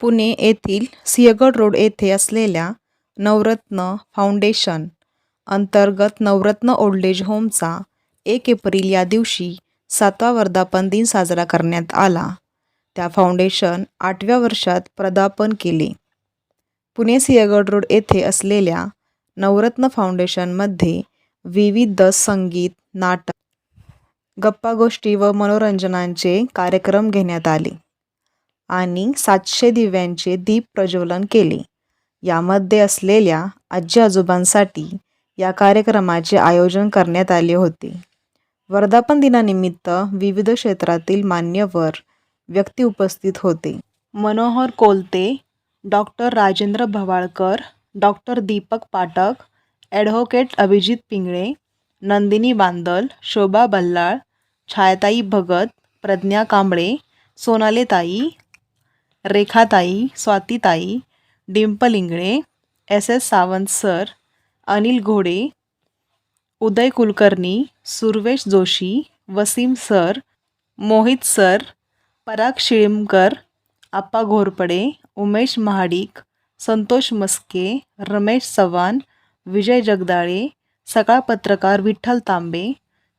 पुणे येथील सिंहगड रोड येथे असलेल्या नवरत्न फाउंडेशन अंतर्गत नवरत्न ओल्ड एज होमचा एक एप्रिल या दिवशी सातवा वर्धापन दिन साजरा करण्यात आला. त्या फाउंडेशन आठव्या वर्षात प्रदापन केले. पुणे सिंहगड रोड येथे असलेल्या नवरत्न फाउंडेशनमध्ये विविध संगीत नाटक गप्पा गोष्टी व मनोरंजनांचे कार्यक्रम घेण्यात आले आणि सातशे दिव्यांचे दीप प्रज्वलन केले. यामध्ये असलेल्या आजी आजोबांसाठी या कार्यक्रमाचे आयोजन करण्यात आले होते. वर्धापन दिनानिमित्त विविध क्षेत्रातील मान्यवर व्यक्ती उपस्थित होते. Manohar Kolte doctor Rajendra Bhavalkar doctor Deepak Pathak advocate Abhijit Pingale Nandini Bandal Shobha Ballal छायाताई Bhagat Pragya Kamble सोनालेताई रेखाताई स्वातीताई Dimple Ingale S. S. Sawant sir Anil Ghode Uday Kulkarni Survesh Joshi Wasim sir Mohit sir Parag Shilimkar Appa Ghorpade Umesh Mahadik Santosh Maske Ramesh Chavan Vijay Jagdale Sakal पत्रकार विठ्ठल तांबे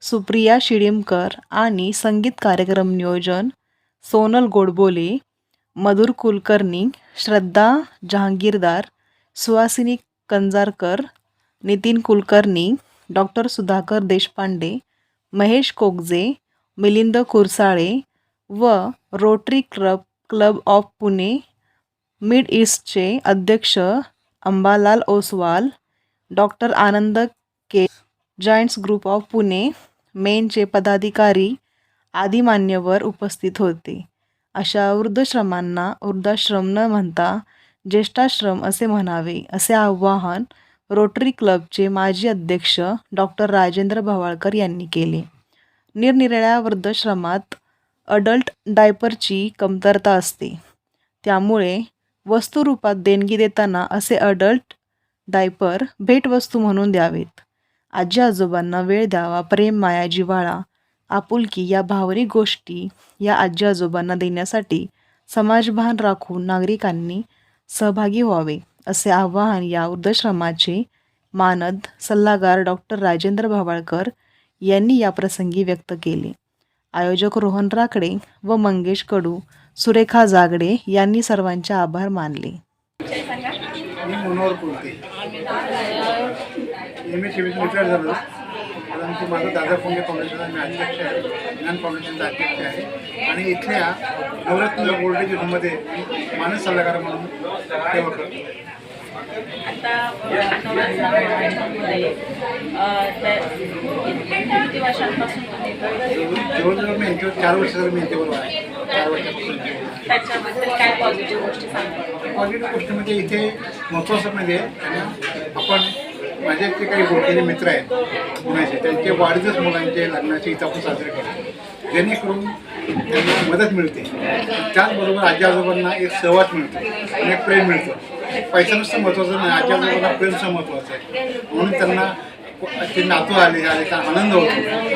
सुप्रिया शिडीमकर आणि संगीत कार्यक्रम नियोजन Sonal Godbole Madhur Kulkarni Shraddha Jahagirdar Suhasini Kanjarkar Nitin Kulkarni doctor Sudhakar Deshpande Mahesh Kogje Milind Kursale व rotary club club of Pune mid ईस्टचे अध्यक्ष Ambalal Oswal doctor Anand K giants group of Pune मेनचे पदाधिकारी आदी मान्यवर उपस्थित होते. अशा वृद्धश्रमांना वृद्धाश्रम न म्हणता ज्येष्ठाश्रम असे म्हणावे असे आवाहन रोटरी क्लबचे माजी अध्यक्ष डॉक्टर राजेंद्र भवाळकर यांनी केले. निरनिराळ्या वृद्धाश्रमात अडल्ट डायपरची कमतरता असते. त्यामुळे वस्तुरूपात देणगी देताना असे अडल्ट डायपर भेटवस्तू म्हणून द्यावेत. आजी आजोबांना वेळ द्यावा प्रेम माया जिव्हाळा आपुलकी या भावरी गोष्टी या आजी आजोबांना देण्यासाठी समाजभान राखून नागरिकांनी सहभागी व्हावे असे आवाहन या वृद्धाश्रमाचे मानद सल्लागार डॉक्टर राजेंद्र भावाळकर यांनी याप्रसंगी व्यक्त केले. आयोजक रोहन राकडे व मंगेश कडू सुरेखा जागडे यांनी सर्वांचे आभार मानले. मी Manohar Kulte. M S CBC retire झालो परंतु माझं दादा फोंडे फाउंडेशनचा मी अध्यक्ष आहे. ज्ञान फाउंडेशनचा अध्यक्ष आहे. आणि इथल्या नवरत्न गोल्डेज होममध्ये मानस सल्लागार म्हणून सेवा करतो. आता किती वर्षांपासून चार वर्ष त्याच्याबद्दल काय पॉझिटिव्ह गोष्टी सांगा पॉझिटिव्ह गोष्ट म्हणजे इथे महत्त्वाचं म्हणजे आपण माझे जे काही गोडकेले मित्र आहेत पुण्याचे त्यांचे वाढदिवस मुलांचे लग्नाचे इथं आपण साजरे करतो. जेणेकरून त्यांना मदत मिळते. त्याचबरोबर आजी आजोबांना एक सहवास मिळतो आणि एक प्रेम मिळतं. पैसा नुसतं महत्त्वाचं नाही आजी आजोबांना प्रेमसुद्धा महत्त्वाचं आहे. म्हणून त्यांना ते नातू आले आले तर आनंद होतो.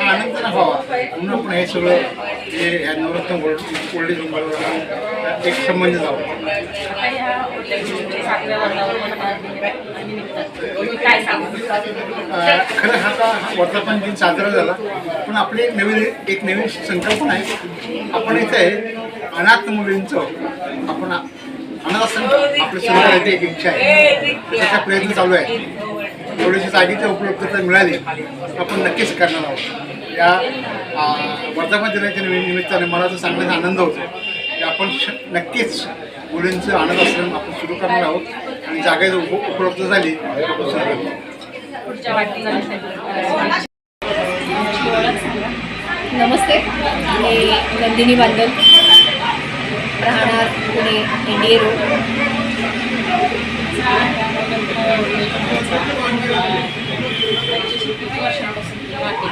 हा आनंद त्यांना व्हावा. म्हणून आपण हे सगळं हे ह्या नवरत्न ओल्ड ओल्ड एज एक संबंध जावं खरं हा हा वर्धापन दिन साजरा झाला. पण आपली एक नवीन एक नवीन संकल्पना आहे. आपण इथे अनाथ मुलींचं आपण अनाथ आश्रम आपलं सुरू करायची एक इच्छा आहे. त्याचा प्रयत्न चालू आहे. थोडीशी जागेची उपलब्धता मिळाली. आपण नक्कीच करणार आहोत. या वर्धापन दिनाच्या निमि- निमित्ताने मला तर सांगण्याचा आनंद होतो की आपण नक्कीच मुलींचं अनाथ आश्रम आपण सुरू करणार आहोत. आणि जागा जर उप उपलब्ध झाली आपण सुरू नमस्ते. मी नंदिनी बांदल. राहणार Pune N D A road हां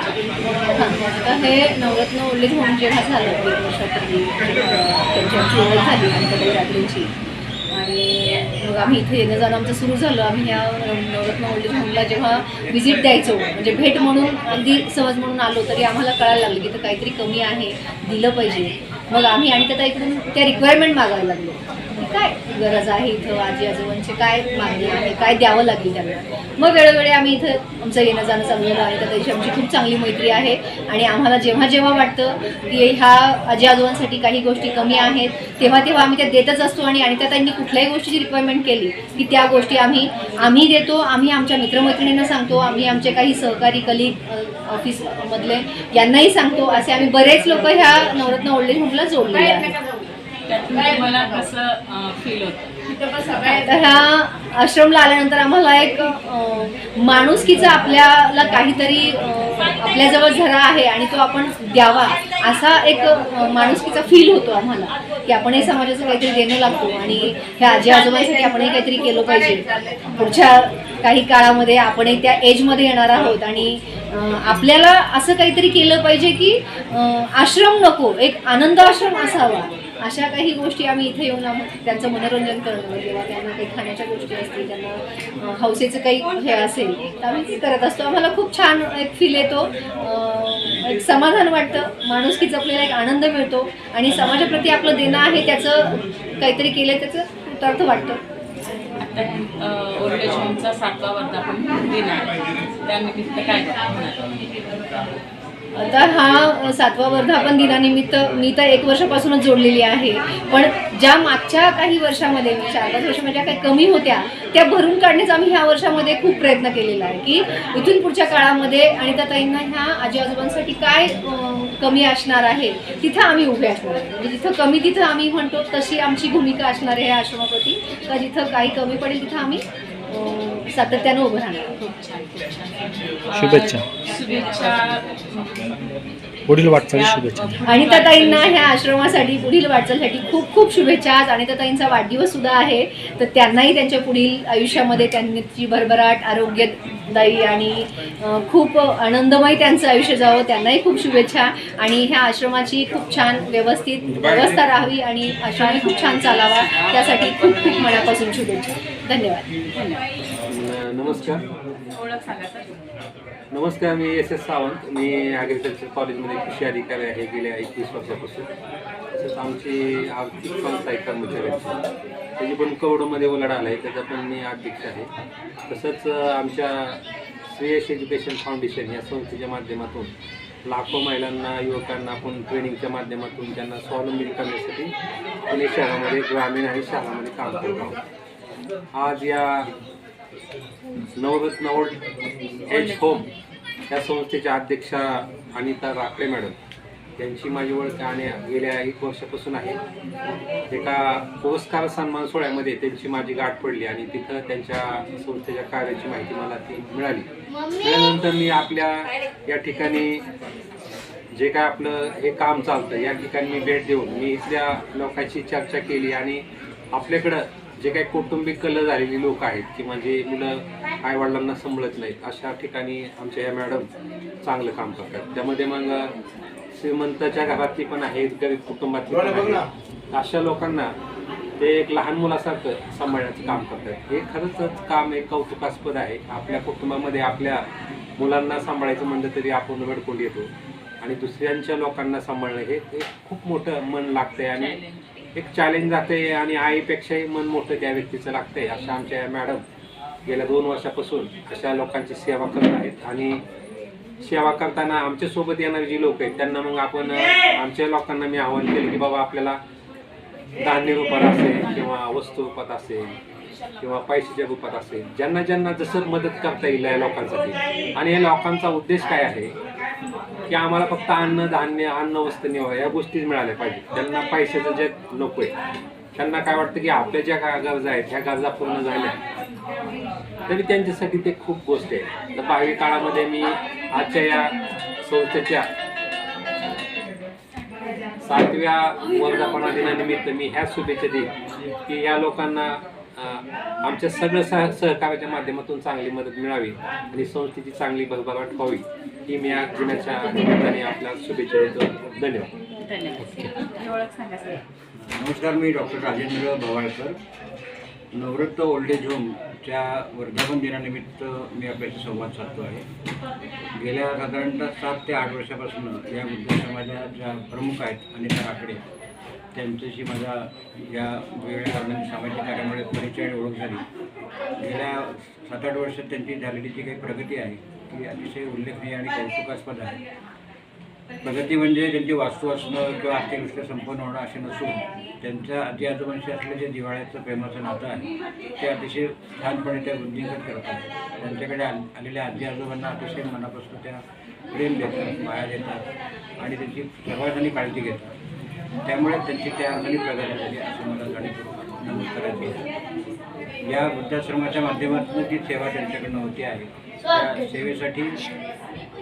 आता हे नवरत्न ओल्ड होऊन जेव्हा झालं दीड वर्षापूर्वी त्यांची ओळख झाली आमच्याकडे रात्रीची आणि मग आम्ही इथे येणं जाणं आमचं सुरू झालं. आम्ही ह्या नवरत्न ओल्ड होमला जेव्हा व्हिजिट द्यायचो म्हणजे भेट म्हणून अगदी सहज म्हणून आलो तरी आम्हाला कळायला लागलं की इथं काहीतरी कमी आहे दिलं पाहिजे. मग आम्ही आणि त्याचा इकडून त्या रिक्वायरमेंट मागायला लागलो. काय गरज आहे इथं? आजी आजोबांचे काय मागणी आहे? काय द्यावं लागेल त्यांना? मग वेळोवेळी आम्ही इथं आमचं येणं जाणं चाललेलं आहे. आणि त्याची आमची खूप चांगली मैत्री आहे आणि आम्हाला जेव्हा जेव्हा वाटतं की ह्या आजी आजोबांसाठी काही गोष्टी कमी आहेत तेव्हा तेव्हा आम्ही त्या देतच असतो आणि आणि त्या त्यांनी कुठल्याही गोष्टीची रिक्वायरमेंट केली की त्या गोष्टी आम्ही आम्ही देतो आम्ही आमच्या मित्रमैत्रिणींना सांगतो आम्ही आमचे काही सहकारी कलिग ऑफिसमधले यांनाही सांगतो असे आम्ही बरेच लोक ह्या नवरत्न ओल्ड एज होमला होतं? तर ह्या आश्रमला आल्यानंतर आम्हाला एक माणुसकीचा आपल्याला काहीतरी आपल्याजवळ झरा आहे आणि तो आपण द्यावा असा एक माणुसकीचा फील होतो आम्हाला. की आपणही समाजाचं काहीतरी देणं लागतो आणि ह्या आजी आजोबांसाठी आपणही काहीतरी केलं पाहिजे. पुढच्या काही काळामध्ये आपणही त्या एजमध्ये येणार आहोत आणि आपल्याला असं काहीतरी केलं पाहिजे की आश्रम नको एक आनंद आश्रम असावा. अशा काही गोष्टी आम्ही इथे येऊन त्यांचं मनोरंजन करणं किंवा त्यांना काही खाण्याच्या गोष्टी असतील त्यांना हौसेचं काही हे असेल तर आम्ही ते करत असतो. आम्हाला खूप छान एक फील येतो. एक समाधान वाटतं. माणुसकीच आपल्याला एक आनंद मिळतो. आणि समाजाप्रती आपलं देणं आहे त्याचं काहीतरी केलं त्याचं? कृतार्थ वाटतं? आता ओल्ड एज होमचा सातवा वर्धापन दिन आहे. त्यानिमित्त काय तर हा सातवा वर्धापन दिनानिमित्त मी तर एक वर्षापासूनच जोडलेली आहे. पण ज्या मागच्या काही वर्षामध्ये मी चार पाच वर्ष माझ्या काही कमी होत्या त्या भरून काढण्याचा आम्ही ह्या वर्षामध्ये खूप प्रयत्न केलेला आहे की इथून पुढच्या काळामध्ये आणि त्या ताईंना ह्या आजी आजोबांसाठी काय कमी असणार आहे तिथं आम्ही उभे असणार आहे. म्हणजे जिथं कमी तिथं आम्ही म्हणतो तशी आमची भूमिका असणार आहे ह्या आश्रमाप्रती. तर जिथं काही कमी पडेल तिथं आम्ही सातत्यानं उभं राहणार आहोत. खूप छान खूप छान शुभेच्छा. शुभेच्छा पुढील वाटचाली शुभेच्छा आणि त्या ताईंना ह्या आश्रमासाठी पुढील वाटचालीसाठी खूप खूप शुभेच्छा. आज आणि त्या ताईंचा वाढदिवस सुद्धा आहे. तर त्यांनाही त्यांच्या पुढील आयुष्यामध्ये त्यांची भरभराट आरोग्यदायी आणि खूप आनंदमय त्यांचं आयुष्य जावं त्यांनाही खूप शुभेच्छा. आणि ह्या आश्रमाची खूप छान व्यवस्थित व्यवस्था राहावी आणि आश्रमही खूप छान चालावा. त्यासाठी खूप खूप मनापासून शुभेच्छा. धन्यवाद. नमस्कार. ओळख सांगा सर. नमस्कार मी एस एस सावंत. मी ॲग्रिकल्चर कॉलेजमध्ये कृषी अधिकारी आहे. गेल्या एकवीस वर्षापासून. तसंच आमची आर्थिक संस्था आहे कर्मचाऱ्यांची. त्याची पण कवडमध्ये उलाढ आला आहे त्याचा पण मी अध्यक्ष आहे. तसंच आमच्या श्रेयस एज्युकेशन फाउंडेशन या संस्थेच्या माध्यमातून लाखो महिलांना युवकांना आपण ट्रेनिंगच्या माध्यमातून त्यांना स्वावलंबी करण्यासाठी पुणे शहरामध्ये ग्रामीण आणि शहरामध्ये काम करत आहोत. आज या नवरत्न एज होम या संस्थेच्या अध्यक्षा अनिता राखळे मॅडम. यांची माझी ओळख आणि गेल्या एक वर्षापासून आहे. एका पुरस्कार सन्मान सोहळ्यामध्ये त्यांची माझी गाठ पडली आणि तिथं त्यांच्या संस्थेच्या कार्याची माहिती मला ती मिळाली. त्यानंतर मी आपल्या या ठिकाणी जे काय आपलं हे काम चालतं या ठिकाणी मी भेट देऊन मी इथल्या लोकांची चर्चा केली आणि आपल्याकडं जे काही कौटुंबिक कल झालेली लोक आहेत किंवा जे मुलं आईवडिलांना सांभाळत नाहीत अशा ठिकाणी आमच्या या मॅडम चांगलं काम करतात. त्यामध्ये मग श्रीमंताच्या घरातली पण आहेत गरीब कुटुंबातली पण आहेत. अशा लोकांना ते एक लहान मुलासारखं सांभाळण्याचं काम करतात. हे खरंच काम एक कौतुकास्पद आहे. आपल्या कुटुंबामध्ये आपल्या मुलांना सांभाळायचं म्हणलं तरी आपण वेडकोंड येतो. आणि दुसऱ्यांच्या लोकांना सांभाळणं हे एक खूप मोठं मन लागतंय आणि एक चॅलेंज जाते आणि आईपेक्षाही मन मोठं त्या व्यक्तीचं लागतंय अशा आमच्या मॅडम गेल्या दोन वर्षापासून अशा लोकांची सेवा करत आहेत. आणि सेवा करताना आमच्यासोबत येणारे जी लोक आहेत त्यांना मग आपण आमच्या लोकांना मी आवाहन केलं की बाबा आपल्याला धान्य रूपात असेल किंवा वस्तू रूपात असेल किंवा पैशाच्या रूपात असेल ज्यांना ज्यांना जसं मदत करता येईल या लोकांसाठी. आणि या लोकांचा उद्देश काय आहे? की आम्हाला फक्त अन्न धान्य अन्न वस्त्र निवारा या गोष्टीच मिळाल्या पाहिजे त्यांना पैशाचं जे नको आहे त्यांना काय वाटतं की आपल्या ज्या काय गरजा आहेत ह्या गरजा पूर्ण झाल्या तरी त्यांच्यासाठी ते खूप गोष्ट आहे. तर भावी काळामध्ये मी आजच्या या संस्थेच्या सातव्या वर्धापना दिनानिमित्त मी ह्या शुभेच्छा देईन की या लोकांना आमच्या सगळं सह सहकार्याच्या माध्यमातून चांगली मदत मिळावी आणि संस्थेची चांगली भरभराट व्हावी ही मी या दिनाच्या निमित्ताने आपल्या शुभेच्छा देतो. धन्यवाद. नमस्कार मी doctor Rajendra Bhavalkar Navratna old age होमच्या वर्धापन दिनानिमित्त मी आपल्याशी संवाद साधतो आहे. गेल्या साधारणतः सात ते आठ वर्षापासून या वृद्धाश्रमाच्या ज्या प्रमुख आहेत अनिता राकडे त्यांच्याशी माझा या वेगवेगळ्या कारणाने सामाजिक कार्यामुळे परिचय आणि ओळख झाली. गेल्या सात आठ वर्षात त्यांची झालेली जी काही प्रगती आहे ती अतिशय उल्लेखनीय आणि कौतुकास्पद आहे. प्रगती म्हणजे त्यांची वास्तू असणं किंवा आर्थिकदृष्ट्या संपन्न होणं असे नसून त्यांच्या आजी आजोबांशी असलं जे दिवाळ्याचं प्रेमाचं नातं आहे ते अतिशय छानपणे त्या वृद्धिंगत करत आहेत. त्यांच्याकडे आलेल्या आजी आजोबांना अतिशय मनापासून त्या प्रेम देतात माया देतात आणि त्यांची सर्वांनी काळजी घेतात. त्यामुळे त्यांची त्या अर्थाने प्रगती झाली असं मला जाणीवपूर्वक नमूद करायची आहे. या वृद्धाश्रमाच्या माध्यमातून जी सेवा त्यांच्याकडनं होती आहे त्या सेवेसाठी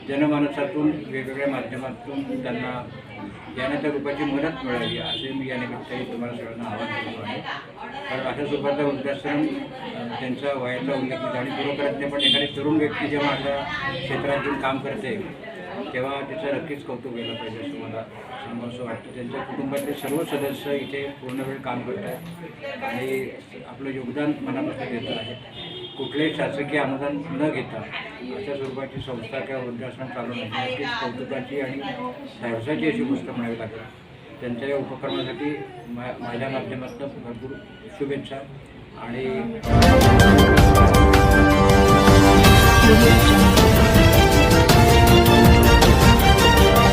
जनमानसातून वेगवेगळ्या माध्यमातून त्यांना याने त्या रूपाची मदत मिळावी असे मी या तुम्हाला सगळ्यांना आवाहन करतो आहे. कारण अशा स्वरूपाचा वृद्धाश्रम त्यांचा वयाचा उल्लेख जाणीवपूर्वक करत नाही पण एखादी तरुण व्यक्ती जेव्हा अशा क्षेत्रातून काम करते तेव्हा त्याचं नक्कीच कौतुक केलं पाहिजे असं मला सांगावंसं वाटतं. त्यांच्या कुटुंबातले सर्व सदस्य इथे पूर्ण वेळ काम करत आहेत. आणि आपलं योगदान मनापासून देत आहेत. कुठलेही शासकीय अनुदान न घेता अशा स्वरूपाची संस्था किंवा वृद्धाश्रम चालू नाही. नक्कीच कौतुकाची आणि धाडसाची अशी गोष्ट म्हणावी लागेल. त्यांच्या या उपक्रमासाठी मा माझ्या माध्यमातून भरपूर शुभेच्छा आणि.